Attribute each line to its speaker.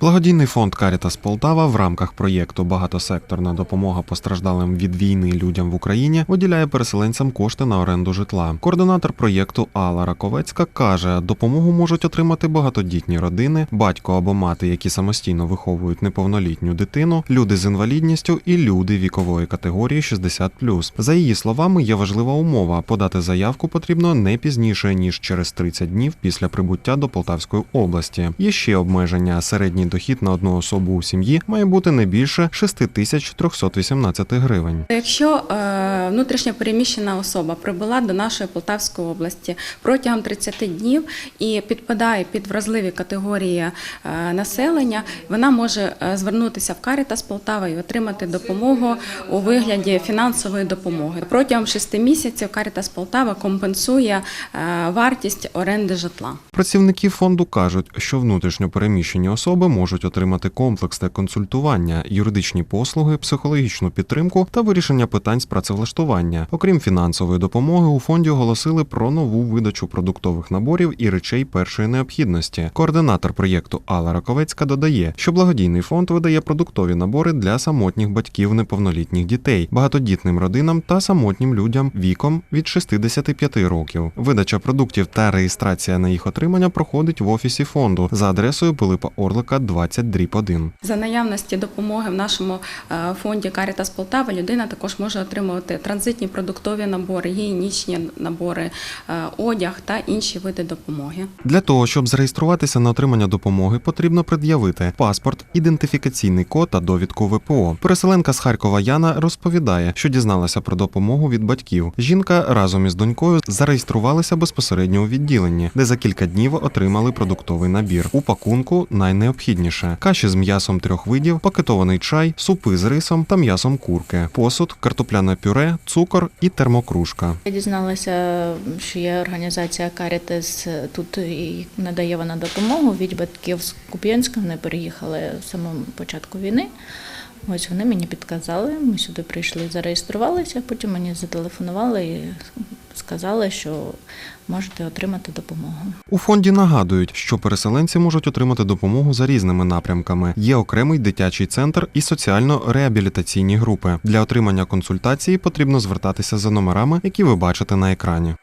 Speaker 1: Благодійний фонд Карітас Полтава в рамках проєкту Багатосекторна допомога постраждалим від війни людям в Україні виділяє переселенцям кошти на оренду житла. Координатор проєкту Алла Раковецька каже, допомогу можуть отримати багатодітні родини, батько або мати, які самостійно виховують неповнолітню дитину, люди з інвалідністю і люди вікової категорії 60+. За її словами, є важлива умова: подати заявку потрібно не пізніше ніж через 30 днів після прибуття до Полтавської області. Є ще обмеження. Середній дохід на одну особу у сім'ї має бути не більше 6318 гривень.
Speaker 2: Якщо е, внутрішньо переміщена особа прибула до нашої Полтавської області протягом 30 днів і підпадає під вразливі категорії е, населення, вона може е, звернутися в Карітас Полтава і отримати допомогу у вигляді фінансової допомоги. Протягом 6 місяців Карітас Полтава компенсує вартість оренди житла.
Speaker 1: Працівники фонду кажуть, що внутрішньо переміщені особи можуть отримати комплексне консультування, юридичні послуги, психологічну підтримку та вирішення питань з працевлаштування. Окрім фінансової допомоги, у фонді оголосили про нову видачу продуктових наборів і речей першої необхідності. Координатор проєкту Алла Раковецька додає, що благодійний фонд видає продуктові набори для самотніх батьків неповнолітніх дітей, багатодітним родинам та самотнім людям віком від 65 років. Видача продуктів та реєстрація на їх отримання проходить в офісі фонду за адресою Пилипа Орлика 20 дріб 1.
Speaker 2: За наявності допомоги в нашому е, фонді Карітас Полтава людина також може отримувати транзитні продуктові набори, гігієнічні набори, е, одяг та інші види допомоги.
Speaker 1: Для того, щоб зареєструватися на отримання допомоги, потрібно пред'явити паспорт, ідентифікаційний код та довідку ВПО. Переселенка з Харкова Яна розповідає, що дізналася про допомогу від батьків. Жінка разом із донькою зареєструвалися безпосередньо у відділенні, де за кілька днів отримали продуктовий набір. У пакунку найнеобхідніше: каші з м'ясом трьох видів, пакетований чай, супи з рисом та м'ясом курки, посуд, картопляне пюре, цукор і термокружка.
Speaker 3: Я дізналася, що є організація Карітес тут і надає вона допомогу від батьків з Куп'янська. Вони переїхали в самому початку війни. Ось вони мені підказали. Ми сюди прийшли, зареєструвалися. Потім мені зателефонували і сказали, що можете отримати допомогу.
Speaker 1: У фонді нагадують, що переселенці можуть отримати допомогу за різними напрямками. Є окремий дитячий центр і соціально-реабілітаційні групи. Для отримання консультації потрібно звертатися за номерами, які ви бачите на екрані.